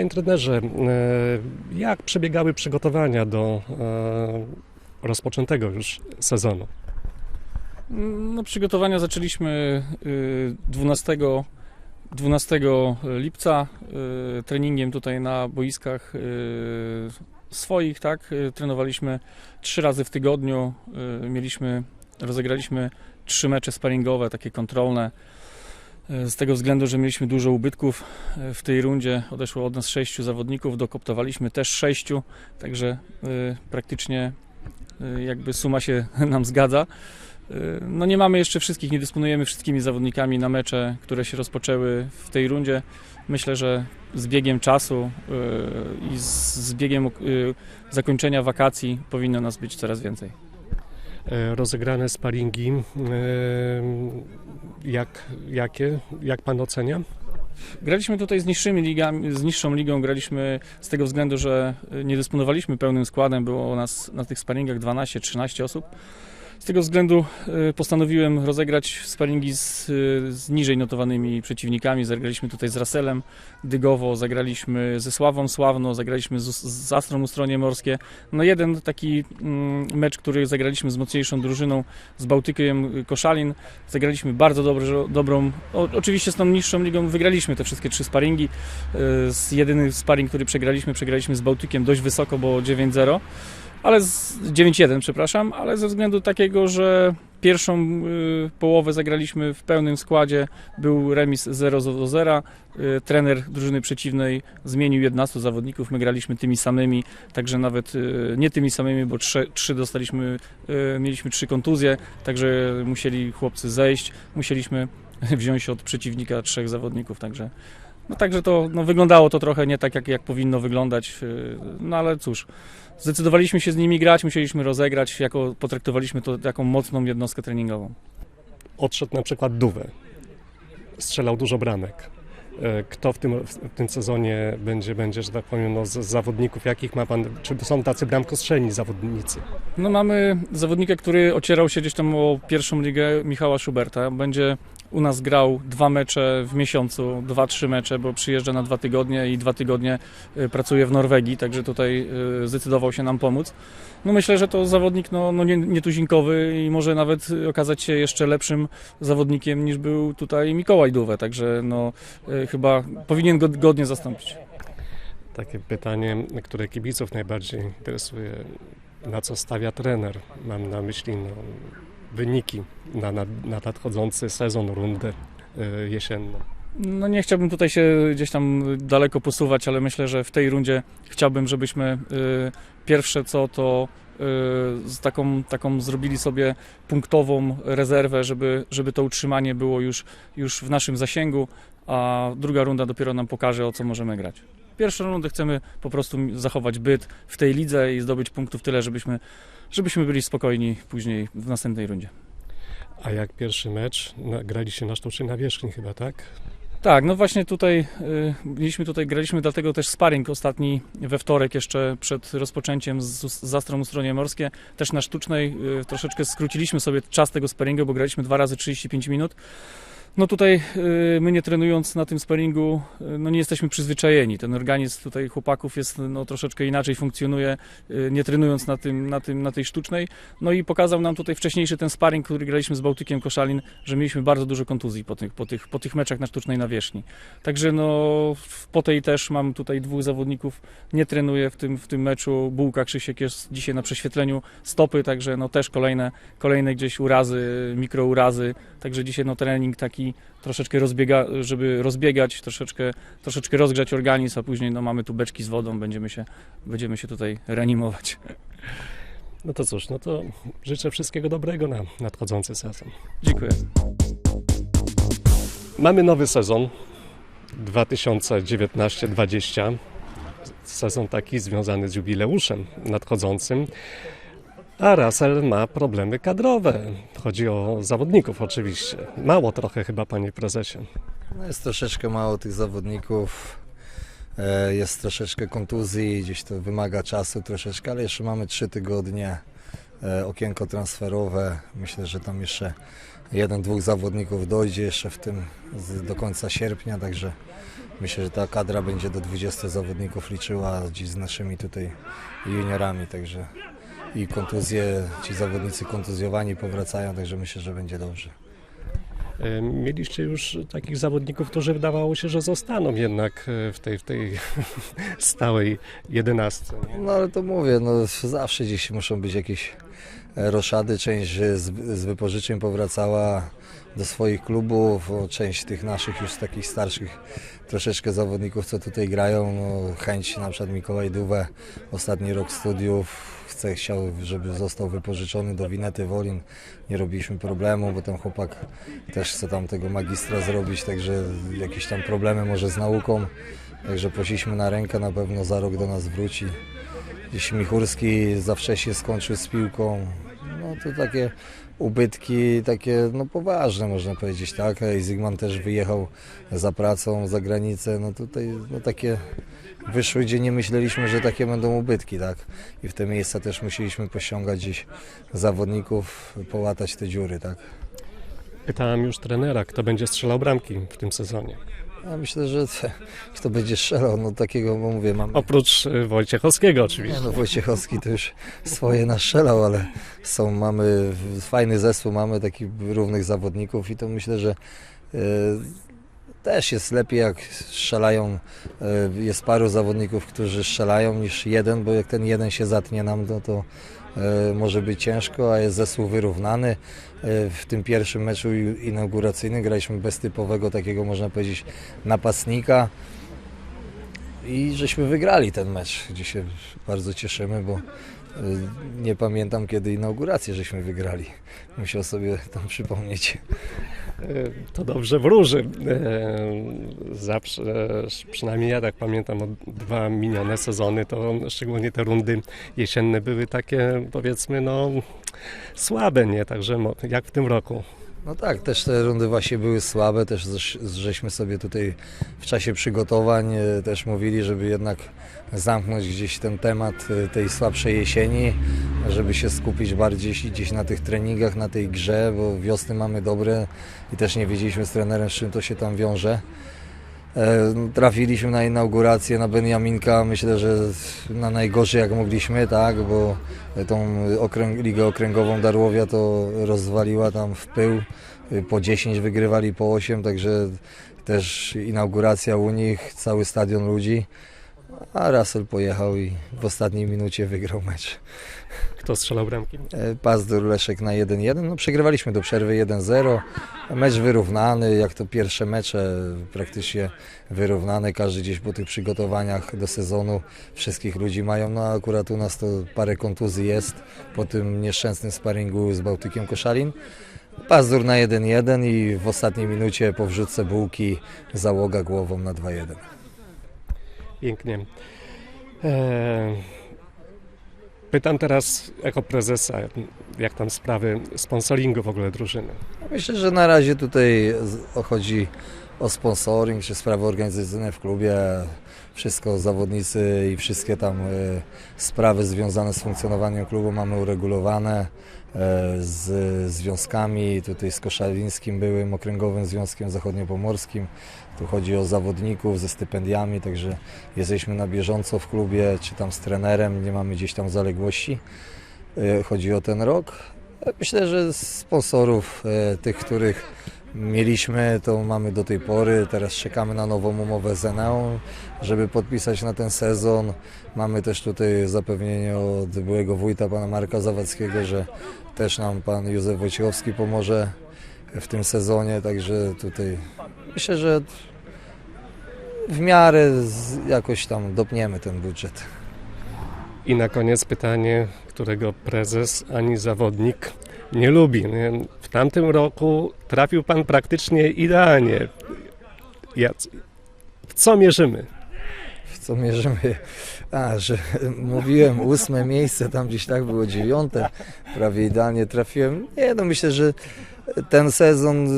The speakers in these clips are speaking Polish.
Panie trenerze, e, jak przebiegały przygotowania do e, rozpoczętego już sezonu? No, przygotowania zaczęliśmy y, 12, 12 lipca y, treningiem tutaj na boiskach y, swoich, tak? Trenowaliśmy trzy razy w tygodniu. Mieliśmy, rozegraliśmy trzy mecze sparingowe, takie kontrolne. Y, Z tego względu, że mieliśmy dużo ubytków y, w tej rundzie, odeszło od nas sześciu zawodników, dokoptowaliśmy też sześciu, także y, praktycznie jakby suma się nam zgadza. No nie mamy jeszcze wszystkich, nie dysponujemy wszystkimi zawodnikami na mecze, które się rozpoczęły w tej rundzie. Myślę, że z biegiem czasu i z biegiem zakończenia wakacji powinno nas być coraz więcej. E, Rozegrane sparingi, e, jak, jakie, jak pan ocenia? Graliśmy tutaj z niższymi ligami, z niższą ligą, graliśmy z tego względu, że nie dysponowaliśmy pełnym składem, było nas na tych sparingach 12-13 osób. Z tego względu y, postanowiłem rozegrać sparingi z, y, z niżej notowanymi przeciwnikami. Zagraliśmy tutaj z Raselem Dygowo, zagraliśmy ze Sławą Sławno, zagraliśmy z, z Astrą Ustronie Morskie. No jeden taki mm, mecz, który zagraliśmy z mocniejszą drużyną, z Bałtykiem Koszalin. Zagraliśmy bardzo dobrze, dobrą, o, oczywiście z tą niższą ligą wygraliśmy te wszystkie trzy sparingi. Y, Z jedyny sparring, który przegraliśmy, przegraliśmy z Bałtykiem dość wysoko, bo 9-0, ale z 9-1, przepraszam, ale ze względu takiego, że pierwszą y, połowę zagraliśmy w pełnym składzie, był remis 0 do 0. Y, trener drużyny przeciwnej zmienił 11 zawodników, my graliśmy tymi samymi, także nawet y, nie tymi samymi, bo trzy, trzy dostaliśmy, y, mieliśmy trzy kontuzje, także musieli chłopcy zejść, musieliśmy wziąć od przeciwnika trzech zawodników, także no także to no, wyglądało to trochę nie tak, jak, jak powinno wyglądać, yy, no ale cóż, zdecydowaliśmy się z nimi grać, musieliśmy rozegrać, jako, potraktowaliśmy to jako mocną jednostkę treningową. Odszedł na przykład Duwę, strzelał dużo bramek. E, Kto w tym, w tym sezonie będzie, będzie, że tak powiem, no, z z zawodników, jakich ma pan, czy są tacy bramkostrzelni zawodnicy? No mamy zawodnika, który ocierał się gdzieś tam o pierwszą ligę, Michała Schuberta. Będzie u nas grał dwa mecze w miesiącu, dwa, trzy mecze, bo przyjeżdża na dwa tygodnie i dwa tygodnie y, pracuje w Norwegii, także tutaj y, zdecydował się nam pomóc. No myślę, że to zawodnik no, no nie, nietuzinkowy i może nawet okazać się jeszcze lepszym zawodnikiem niż był tutaj Mikołaj Duwe, także no y, chyba powinien go godnie zastąpić. Takie pytanie, które kibiców najbardziej interesuje. Na co stawia trener? Mam na myśli no, wyniki na, na, na nadchodzący sezon, rundę e, jesienną. No nie chciałbym tutaj się gdzieś tam daleko posuwać, ale myślę, że w tej rundzie chciałbym, żebyśmy y, pierwsze co to y, z taką, taką zrobili sobie punktową rezerwę, żeby, żeby to utrzymanie było już, już w naszym zasięgu, a druga runda dopiero nam pokaże, o co możemy grać. Pierwszą rundę chcemy po prostu zachować byt w tej lidze i zdobyć punktów tyle, żebyśmy, żebyśmy byli spokojni później w następnej rundzie. A jak pierwszy mecz? Grali się na sztucznej nawierzchni chyba, tak? Tak, no właśnie tutaj y, mieliśmy tutaj, graliśmy dlatego też sparring ostatni we wtorek jeszcze przed rozpoczęciem z, z Astrą Ustronie Morskie, też na sztucznej, y, troszeczkę skróciliśmy sobie czas tego sparingu, bo graliśmy dwa razy 35 minut. No tutaj y, my nie trenując na tym sparingu, y, no nie jesteśmy przyzwyczajeni. Ten organizm tutaj chłopaków jest no, troszeczkę inaczej funkcjonuje, y, nie trenując na, tym, na, tym, na tej sztucznej. No i pokazał nam tutaj wcześniejszy ten sparring, który graliśmy z Bałtykiem Koszalin, że mieliśmy bardzo dużo kontuzji po tych, po tych, po tych meczach na sztucznej nawierzchni. Także no po tej też mam tutaj dwóch zawodników, nie trenuję w tym, w tym meczu. Bułka Krzysiek jest dzisiaj na prześwietleniu stopy, także no też kolejne, kolejne gdzieś urazy, mikrourazy. Także dzisiaj no trening taki troszeczkę rozbiega, żeby rozbiegać, troszeczkę, troszeczkę rozgrzać organizm, a później no mamy tu beczki z wodą, będziemy się, będziemy się tutaj reanimować. No to cóż, no to życzę wszystkiego dobrego na nadchodzący sezon. Dziękuję. Mamy nowy sezon 2019-20. Sezon taki związany z jubileuszem nadchodzącym. A Russell ma problemy kadrowe. Chodzi o zawodników oczywiście. Mało trochę chyba, panie prezesie. No jest troszeczkę mało tych zawodników. e, Jest troszeczkę kontuzji, gdzieś to wymaga czasu troszeczkę, ale jeszcze mamy trzy tygodnie e, okienko transferowe. Myślę, że tam jeszcze jeden, dwóch zawodników dojdzie jeszcze w tym do końca sierpnia, także myślę, że ta kadra będzie do 20 zawodników liczyła dziś z naszymi tutaj juniorami, także i kontuzje, ci zawodnicy kontuzjowani powracają, także myślę, że będzie dobrze. Mieliście już takich zawodników, którzy wydawało się, że zostaną jednak e, w tej, w tej stałej jedenastce. No ale to mówię, no zawsze gdzieś muszą być jakieś roszady, część z, z wypożyczeń powracała do swoich klubów, część tych naszych już takich starszych troszeczkę zawodników, co tutaj grają, no, chęć na przykład Mikołaj Duwe, ostatni rok studiów, chce, chciał, żeby został wypożyczony do Winety Wolin, nie robiliśmy problemu, bo ten chłopak też chce tam tego magistra zrobić, także jakieś tam problemy może z nauką, także poszliśmy na rękę, na pewno za rok do nas wróci. Michurski za wcześnie skończył z piłką. No to takie ubytki, takie no poważne można powiedzieć, tak. I Zygman też wyjechał za pracą za granicę. No tutaj no takie wyszły, gdzie nie myśleliśmy, że takie będą ubytki, tak. I w te miejsca też musieliśmy posiągać gdzieś zawodników, połatać te dziury, tak. Pytałem już trenera, kto będzie strzelał bramki w tym sezonie. Ja myślę, że kto będzie strzelał, no takiego, bo mówię, mam Oprócz e, Wojciechowskiego Nie, oczywiście. no Wojciechowski to już swoje nastrzelał, ale są, mamy fajny zespół, mamy takich równych zawodników i to myślę, że e, też jest lepiej jak strzelają, e, jest paru zawodników, którzy strzelają niż jeden, bo jak ten jeden się zatnie nam, no to może być ciężko, a jest zespół wyrównany. E, w tym pierwszym meczu inauguracyjnym graliśmy bez typowego takiego, można powiedzieć, napastnika i żeśmy wygrali ten mecz, gdzie się bardzo cieszymy, bo nie pamiętam kiedy inaugurację żeśmy wygrali. Musiał sobie tam przypomnieć. E, To dobrze wróży. E, Zawsze, przynajmniej ja tak pamiętam, od dwa minione sezony, to szczególnie te rundy jesienne były takie, powiedzmy, no słabe, nie? Także jak w tym roku. No tak, też te rundy właśnie były słabe, też żeś- żeśmy sobie tutaj w czasie przygotowań e, też mówili, żeby jednak zamknąć gdzieś ten temat e, tej słabszej jesieni, żeby się skupić bardziej gdzieś na tych treningach, na tej grze, bo wiosny mamy dobre i też nie wiedzieliśmy z trenerem, z czym to się tam wiąże. E, Trafiliśmy na inaugurację na Beniaminka, myślę, że na najgorzej jak mogliśmy, tak, bo tą okręg, ligę okręgową Darłowia to rozwaliła tam w pył, Y, po 10 wygrywali po 8, także też inauguracja u nich, cały stadion ludzi, a Russell pojechał i w ostatniej minucie wygrał mecz. Kto strzelał bramki? E, Pazdur Leszek na 1-1. No, przegrywaliśmy do przerwy 1-0. Mecz wyrównany, jak to pierwsze mecze praktycznie wyrównane. Każdy gdzieś po tych przygotowaniach do sezonu wszystkich ludzi mają. No akurat u nas to parę kontuzji jest po tym nieszczęsnym sparingu z Bałtykiem Koszalin. Pazdur na 1-1 i w ostatniej minucie po wrzutce bułki załoga głową na 2-1. Pięknie. E, Pytam teraz jako prezesa, jak tam sprawy sponsoringu w ogóle drużyny. Myślę, że na razie tutaj chodzi o sponsoring czy sprawy organizacyjne w klubie. Wszystko zawodnicy i wszystkie tam e, sprawy związane z funkcjonowaniem klubu mamy uregulowane e, z związkami, tutaj z Koszalińskim byłym okręgowym związkiem zachodniopomorskim. Tu chodzi o zawodników ze stypendiami, także jesteśmy na bieżąco w klubie, czy tam z trenerem, nie mamy gdzieś tam zaległości. E, Chodzi o ten rok. Myślę, że sponsorów, e, tych, których mieliśmy, to mamy do tej pory. Teraz czekamy na nową umowę z Eneą, żeby podpisać na ten sezon. Mamy też tutaj zapewnienie od byłego wójta, pana Marka Zawadzkiego, że też nam pan Józef Wojciechowski pomoże w tym sezonie, także tutaj myślę, że w miarę jakoś tam dopniemy ten budżet. I na koniec pytanie, którego prezes ani zawodnik nie lubi. W tamtym roku trafił pan praktycznie idealnie. W co mierzymy? w co mierzymy. A, że mówiłem ósme miejsce, tam gdzieś tak było dziewiąte, prawie idealnie trafiłem. Nie, no myślę, że ten sezon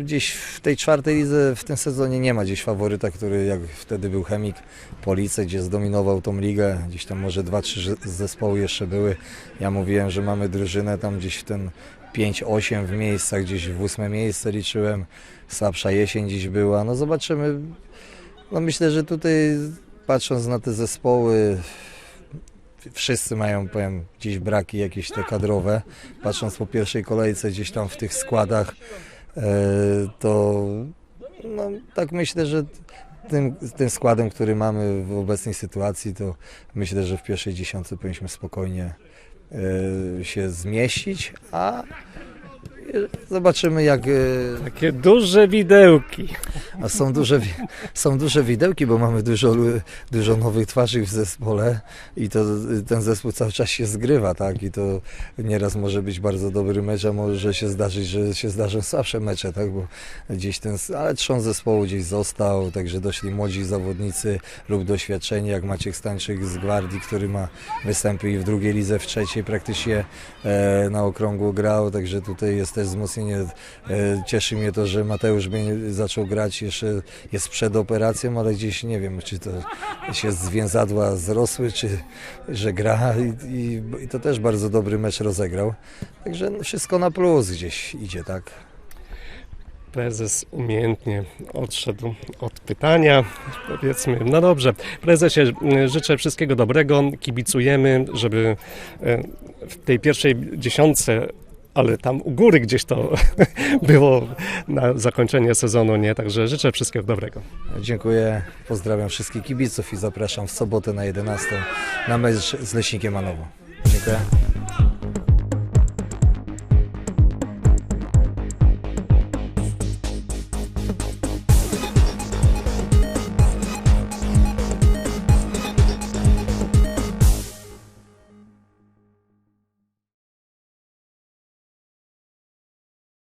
gdzieś w tej czwartej lidze w tym sezonie nie ma gdzieś faworyta, który jak wtedy był Chemik Police, gdzie zdominował tą ligę. Gdzieś tam może dwa, trzy zespoły jeszcze były. Ja mówiłem, że mamy drużynę tam gdzieś w ten 5-8 w miejscach, gdzieś w ósme miejsce liczyłem. Słabsza jesień dziś była. No zobaczymy. No myślę, że tutaj patrząc na te zespoły, wszyscy mają, powiem, gdzieś braki jakieś te kadrowe. Patrząc po pierwszej kolejce gdzieś tam w tych składach, e, to no, tak myślę, że tym, tym składem, który mamy w obecnej sytuacji, to myślę, że w pierwszej dziesiątce powinniśmy spokojnie e, się zmieścić, a zobaczymy jak e, Takie duże widełki. a są duże, są duże widełki, bo mamy dużo, dużo nowych twarzy w zespole i to ten zespół cały czas się zgrywa, tak? I to nieraz może być bardzo dobry mecz, a może się zdarzyć, że się zdarzą słabsze mecze, tak? Bo gdzieś ten, ale trzon zespołu gdzieś został, także doszli młodzi zawodnicy lub doświadczeni, jak Maciek Stańczyk z Gwardii, który ma występy i w drugiej lidze, w trzeciej praktycznie e, na okrągło grał, także tutaj jest też wzmocnienie. E, cieszy mnie to, że Mateusz będzie zaczął grać, jeszcze jest przed operacją, ale gdzieś nie wiem, czy to się zwięzadła zrosły, czy że gra i, i, i to też bardzo dobry mecz rozegrał. Także no, wszystko na plus gdzieś idzie, tak? Prezes umiejętnie odszedł od pytania. Powiedzmy, no dobrze. Prezesie, życzę wszystkiego dobrego. Kibicujemy, żeby y, w tej pierwszej dziesiątce, ale tam u góry gdzieś to było na zakończenie sezonu, nie? Także życzę wszystkiego dobrego. Dziękuję, pozdrawiam wszystkich kibiców i zapraszam w sobotę na 11 na mecz z Leśnikiem Manowo. Dziękuję.